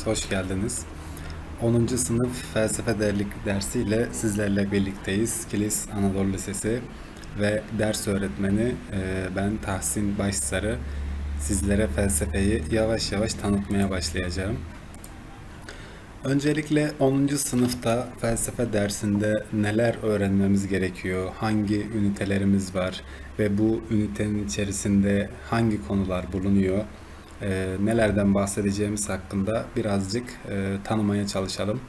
hepiniz hoş geldiniz. 10. sınıf felsefe derlik dersiyle sizlerle birlikteyiz. Kilis Anadolu Lisesi ve ders öğretmeni e, ben Tahsin Başsarı. Sizlere felsefeyi yavaş yavaş tanıtmaya başlayacağım. Öncelikle 10. sınıfta felsefe dersinde neler öğrenmemiz gerekiyor, hangi ünitelerimiz var ve bu ünitenin içerisinde hangi konular bulunuyor, e, nelerden bahsedeceğimiz hakkında birazcık e, tanımaya çalışalım.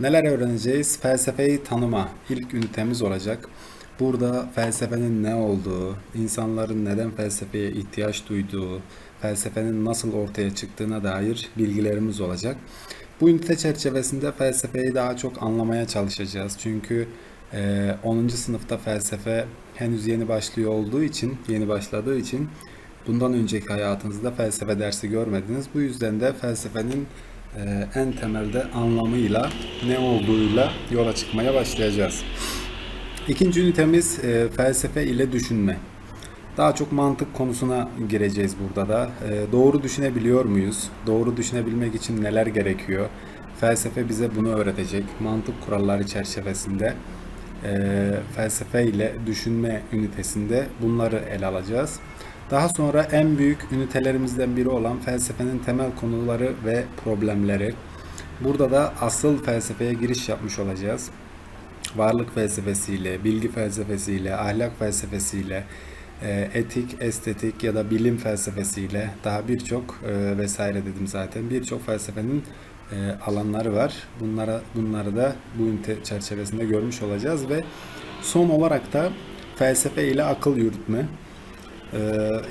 Neler öğreneceğiz? Felsefeyi tanıma ilk ünitemiz olacak. Burada felsefenin ne olduğu, insanların neden felsefeye ihtiyaç duyduğu, felsefenin nasıl ortaya çıktığına dair bilgilerimiz olacak. Bu ünite çerçevesinde felsefeyi daha çok anlamaya çalışacağız. Çünkü e, 10. sınıfta felsefe henüz yeni başlıyor olduğu için, yeni başladığı için bundan önceki hayatınızda felsefe dersi görmediniz. Bu yüzden de felsefenin e, en temelde anlamıyla, ne olduğuyla yola çıkmaya başlayacağız. İkinci ünitemiz e, felsefe ile düşünme. Daha çok mantık konusuna gireceğiz burada da. E, doğru düşünebiliyor muyuz? Doğru düşünebilmek için neler gerekiyor? Felsefe bize bunu öğretecek. Mantık kuralları çerçevesinde felsefe ile düşünme ünitesinde bunları ele alacağız. Daha sonra en büyük ünitelerimizden biri olan felsefenin temel konuları ve problemleri. Burada da asıl felsefeye giriş yapmış olacağız. Varlık felsefesiyle, bilgi felsefesiyle, ahlak felsefesiyle, e, etik, estetik ya da bilim felsefesiyle daha birçok e, vesaire dedim zaten birçok felsefenin e, alanları var. Bunlara bunları da bu ünite çerçevesinde görmüş olacağız ve son olarak da felsefe ile akıl yürütme. Ee,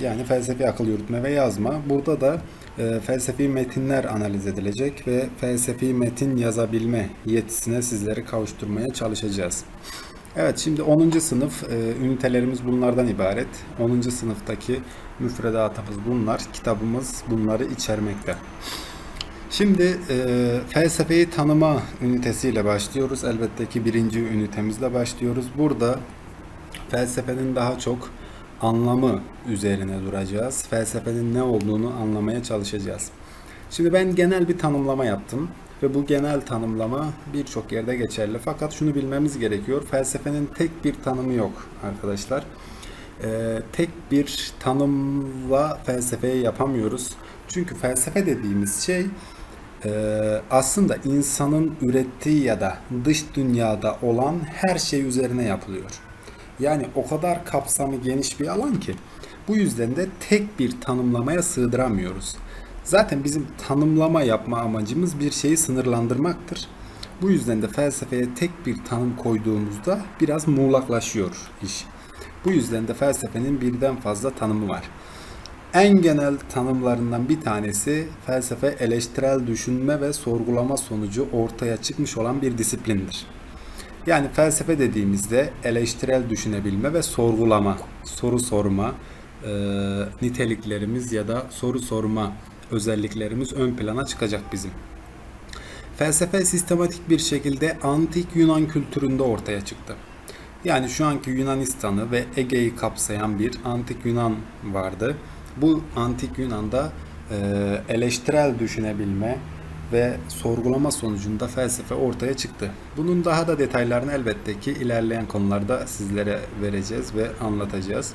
yani felsefi akıl yürütme ve yazma. Burada da e, felsefi metinler analiz edilecek ve felsefi metin yazabilme yetisine sizleri kavuşturmaya çalışacağız. Evet şimdi 10. sınıf e, ünitelerimiz bunlardan ibaret. 10. sınıftaki müfredatımız bunlar. Kitabımız bunları içermekte. Şimdi e, felsefeyi tanıma ünitesiyle başlıyoruz. Elbette ki birinci ünitemizle başlıyoruz. Burada felsefenin daha çok anlamı üzerine duracağız. Felsefenin ne olduğunu anlamaya çalışacağız. Şimdi ben genel bir tanımlama yaptım ve bu genel tanımlama birçok yerde geçerli. Fakat şunu bilmemiz gerekiyor. Felsefenin tek bir tanımı yok arkadaşlar. Ee, tek bir tanımla felsefeyi yapamıyoruz. Çünkü felsefe dediğimiz şey e, aslında insanın ürettiği ya da dış dünyada olan her şey üzerine yapılıyor. Yani o kadar kapsamı geniş bir alan ki bu yüzden de tek bir tanımlamaya sığdıramıyoruz. Zaten bizim tanımlama yapma amacımız bir şeyi sınırlandırmaktır. Bu yüzden de felsefeye tek bir tanım koyduğumuzda biraz muğlaklaşıyor iş. Bu yüzden de felsefenin birden fazla tanımı var. En genel tanımlarından bir tanesi felsefe eleştirel düşünme ve sorgulama sonucu ortaya çıkmış olan bir disiplindir. Yani felsefe dediğimizde eleştirel düşünebilme ve sorgulama, soru sorma e, niteliklerimiz ya da soru sorma özelliklerimiz ön plana çıkacak bizim. Felsefe sistematik bir şekilde antik Yunan kültüründe ortaya çıktı. Yani şu anki Yunanistan'ı ve Ege'yi kapsayan bir antik Yunan vardı. Bu antik Yunan'da e, eleştirel düşünebilme, ve sorgulama sonucunda felsefe ortaya çıktı. Bunun daha da detaylarını elbette ki ilerleyen konularda sizlere vereceğiz ve anlatacağız.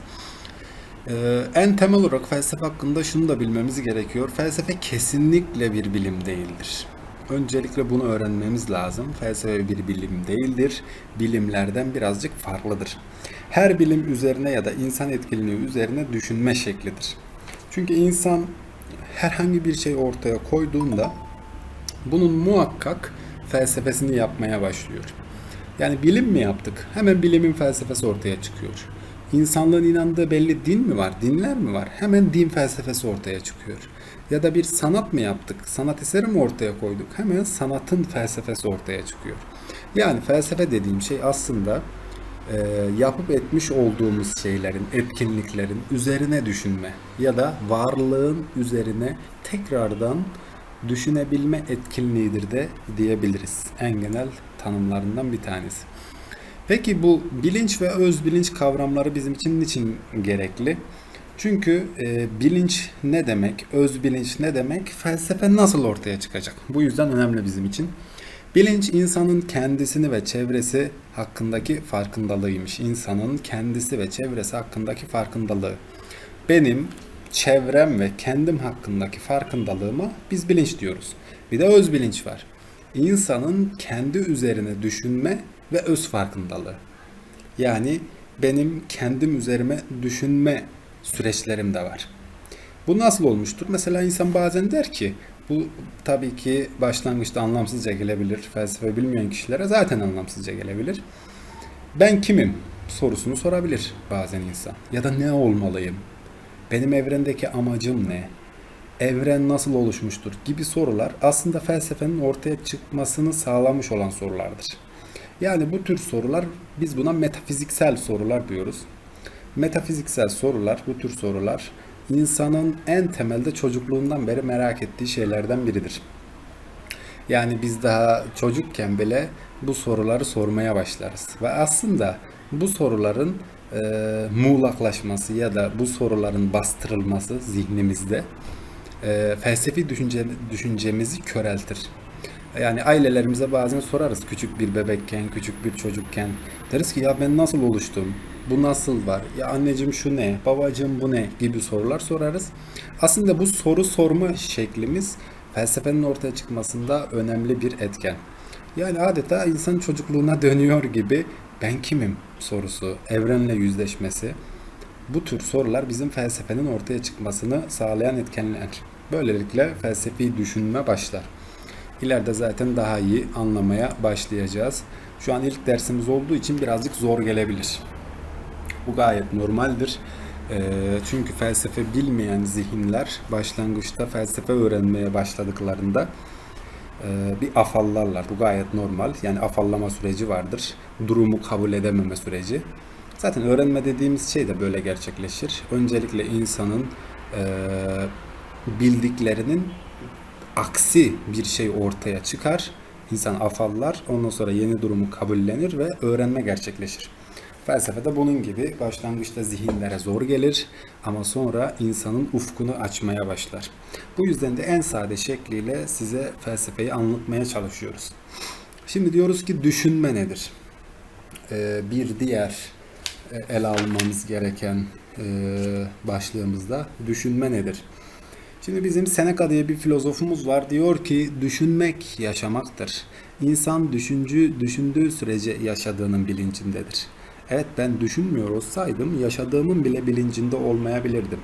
Ee, en temel olarak felsefe hakkında şunu da bilmemiz gerekiyor. Felsefe kesinlikle bir bilim değildir. Öncelikle bunu öğrenmemiz lazım. Felsefe bir bilim değildir. Bilimlerden birazcık farklıdır. Her bilim üzerine ya da insan etkinliği üzerine düşünme şeklidir. Çünkü insan herhangi bir şey ortaya koyduğunda bunun muhakkak felsefesini yapmaya başlıyor. Yani bilim mi yaptık? Hemen bilimin felsefesi ortaya çıkıyor. İnsanlığın inandığı belli din mi var? Dinler mi var? Hemen din felsefesi ortaya çıkıyor. Ya da bir sanat mı yaptık? Sanat eseri mi ortaya koyduk? Hemen sanatın felsefesi ortaya çıkıyor. Yani felsefe dediğim şey aslında e, yapıp etmiş olduğumuz şeylerin, etkinliklerin üzerine düşünme ya da varlığın üzerine tekrardan düşünebilme etkinliğidir de diyebiliriz. En genel tanımlarından bir tanesi. Peki bu bilinç ve öz bilinç kavramları bizim için niçin gerekli? Çünkü e, bilinç ne demek, öz bilinç ne demek, felsefe nasıl ortaya çıkacak? Bu yüzden önemli bizim için. Bilinç insanın kendisini ve çevresi hakkındaki farkındalığıymış. İnsanın kendisi ve çevresi hakkındaki farkındalığı. Benim çevrem ve kendim hakkındaki farkındalığıma biz bilinç diyoruz. Bir de öz bilinç var. İnsanın kendi üzerine düşünme ve öz farkındalığı. Yani benim kendim üzerime düşünme süreçlerim de var. Bu nasıl olmuştur? Mesela insan bazen der ki bu tabii ki başlangıçta anlamsızca gelebilir. Felsefe bilmeyen kişilere zaten anlamsızca gelebilir. Ben kimim sorusunu sorabilir bazen insan. Ya da ne olmalıyım? Benim evrendeki amacım ne? Evren nasıl oluşmuştur gibi sorular aslında felsefenin ortaya çıkmasını sağlamış olan sorulardır. Yani bu tür sorular biz buna metafiziksel sorular diyoruz. Metafiziksel sorular, bu tür sorular insanın en temelde çocukluğundan beri merak ettiği şeylerden biridir. Yani biz daha çocukken bile bu soruları sormaya başlarız. Ve aslında bu soruların e, muğlaklaşması ya da bu soruların bastırılması zihnimizde e, felsefi düşünce, düşüncemizi köreltir. Yani ailelerimize bazen sorarız küçük bir bebekken, küçük bir çocukken. Deriz ki ya ben nasıl oluştum? Bu nasıl var? Ya anneciğim şu ne? Babacığım bu ne? Gibi sorular sorarız. Aslında bu soru sorma şeklimiz felsefenin ortaya çıkmasında önemli bir etken. Yani adeta insan çocukluğuna dönüyor gibi ben kimim sorusu, evrenle yüzleşmesi. Bu tür sorular bizim felsefenin ortaya çıkmasını sağlayan etkenler. Böylelikle felsefi düşünme başlar. İleride zaten daha iyi anlamaya başlayacağız. Şu an ilk dersimiz olduğu için birazcık zor gelebilir. Bu gayet normaldir. Ee, çünkü felsefe bilmeyen zihinler başlangıçta felsefe öğrenmeye başladıklarında bir afallarlar. Bu gayet normal. Yani afallama süreci vardır. Durumu kabul edememe süreci. Zaten öğrenme dediğimiz şey de böyle gerçekleşir. Öncelikle insanın e, bildiklerinin aksi bir şey ortaya çıkar. İnsan afallar, ondan sonra yeni durumu kabullenir ve öğrenme gerçekleşir. Felsefe de bunun gibi başlangıçta zihinlere zor gelir ama sonra insanın ufkunu açmaya başlar. Bu yüzden de en sade şekliyle size felsefeyi anlatmaya çalışıyoruz. Şimdi diyoruz ki düşünme nedir? Ee, bir diğer e, ele almamız gereken e, başlığımızda düşünme nedir? Şimdi bizim Seneca diye bir filozofumuz var. Diyor ki düşünmek yaşamaktır. İnsan düşüncü düşündüğü sürece yaşadığının bilincindedir. Evet ben düşünmüyor olsaydım yaşadığımın bile bilincinde olmayabilirdim.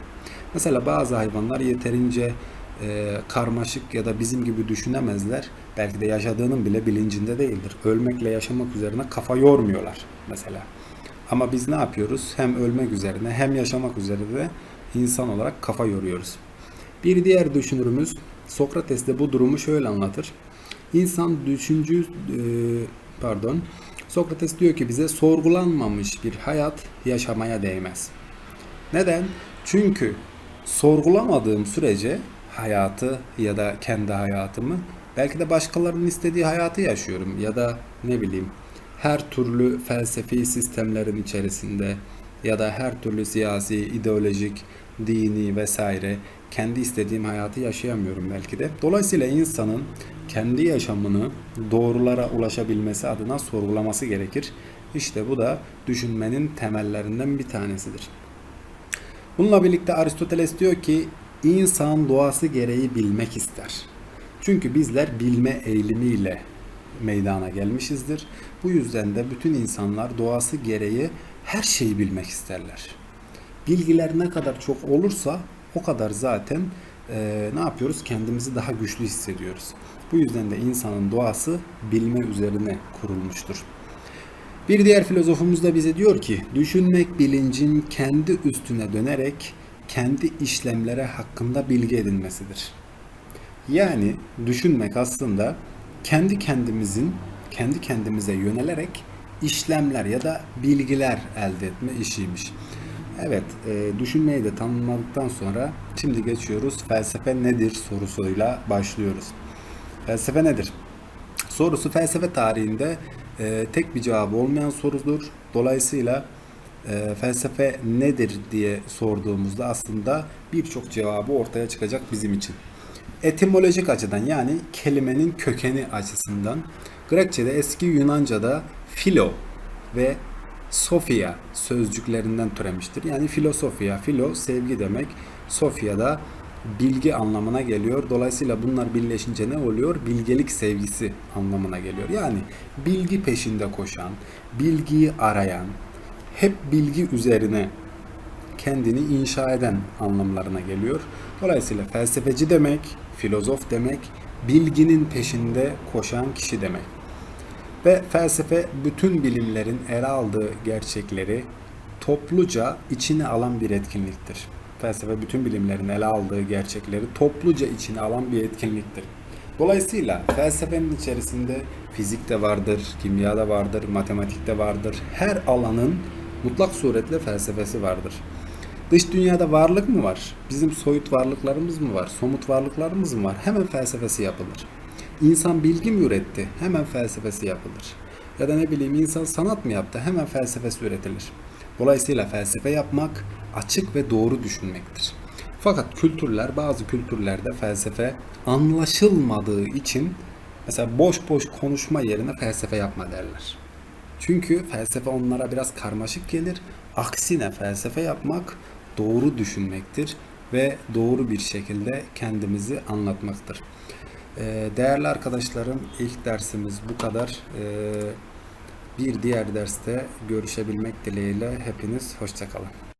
Mesela bazı hayvanlar yeterince e, karmaşık ya da bizim gibi düşünemezler. Belki de yaşadığının bile bilincinde değildir. Ölmekle yaşamak üzerine kafa yormuyorlar mesela. Ama biz ne yapıyoruz? Hem ölmek üzerine hem yaşamak üzerine insan olarak kafa yoruyoruz. Bir diğer düşünürümüz Sokrates de bu durumu şöyle anlatır. İnsan düşüncü e, pardon Sokrates diyor ki bize sorgulanmamış bir hayat yaşamaya değmez. Neden? Çünkü sorgulamadığım sürece hayatı ya da kendi hayatımı belki de başkalarının istediği hayatı yaşıyorum ya da ne bileyim her türlü felsefi sistemlerin içerisinde ya da her türlü siyasi, ideolojik, dini vesaire kendi istediğim hayatı yaşayamıyorum belki de. Dolayısıyla insanın kendi yaşamını doğrulara ulaşabilmesi adına sorgulaması gerekir. İşte bu da düşünmenin temellerinden bir tanesidir. Bununla birlikte Aristoteles diyor ki insan doğası gereği bilmek ister. Çünkü bizler bilme eğilimiyle meydana gelmişizdir. Bu yüzden de bütün insanlar doğası gereği her şeyi bilmek isterler. Bilgiler ne kadar çok olursa o kadar zaten e, ne yapıyoruz? Kendimizi daha güçlü hissediyoruz. Bu yüzden de insanın doğası bilme üzerine kurulmuştur. Bir diğer filozofumuz da bize diyor ki, düşünmek bilincin kendi üstüne dönerek kendi işlemlere hakkında bilgi edinmesidir. Yani düşünmek aslında kendi kendimizin kendi kendimize yönelerek işlemler ya da bilgiler elde etme işiymiş. Evet, e, düşünmeyi de tanımladıktan sonra şimdi geçiyoruz felsefe nedir sorusuyla başlıyoruz. Felsefe nedir? Sorusu felsefe tarihinde e, tek bir cevabı olmayan sorudur. Dolayısıyla e, felsefe nedir diye sorduğumuzda aslında birçok cevabı ortaya çıkacak bizim için. Etimolojik açıdan yani kelimenin kökeni açısından Grekçe'de eski Yunanca'da philo ve Sofia sözcüklerinden türemiştir. Yani filosofia, filo sevgi demek, Sofia da bilgi anlamına geliyor. Dolayısıyla bunlar birleşince ne oluyor? Bilgelik sevgisi anlamına geliyor. Yani bilgi peşinde koşan, bilgiyi arayan, hep bilgi üzerine kendini inşa eden anlamlarına geliyor. Dolayısıyla felsefeci demek, filozof demek, bilginin peşinde koşan kişi demek. Ve felsefe bütün bilimlerin ele aldığı gerçekleri topluca içine alan bir etkinliktir. Felsefe bütün bilimlerin ele aldığı gerçekleri topluca içine alan bir etkinliktir. Dolayısıyla felsefenin içerisinde fizik de vardır, kimya da vardır, matematik de vardır. Her alanın mutlak suretle felsefesi vardır. Dış dünyada varlık mı var? Bizim soyut varlıklarımız mı var? Somut varlıklarımız mı var? Hemen felsefesi yapılır. İnsan bilgi mi üretti? Hemen felsefesi yapılır. Ya da ne bileyim insan sanat mı yaptı? Hemen felsefesi üretilir. Dolayısıyla felsefe yapmak açık ve doğru düşünmektir. Fakat kültürler, bazı kültürlerde felsefe anlaşılmadığı için mesela boş boş konuşma yerine felsefe yapma derler. Çünkü felsefe onlara biraz karmaşık gelir. Aksine felsefe yapmak doğru düşünmektir ve doğru bir şekilde kendimizi anlatmaktır. Ee, Değerli arkadaşlarım ilk dersimiz bu kadar. Ee, Bir diğer derste görüşebilmek dileğiyle hepiniz hoşçakalın.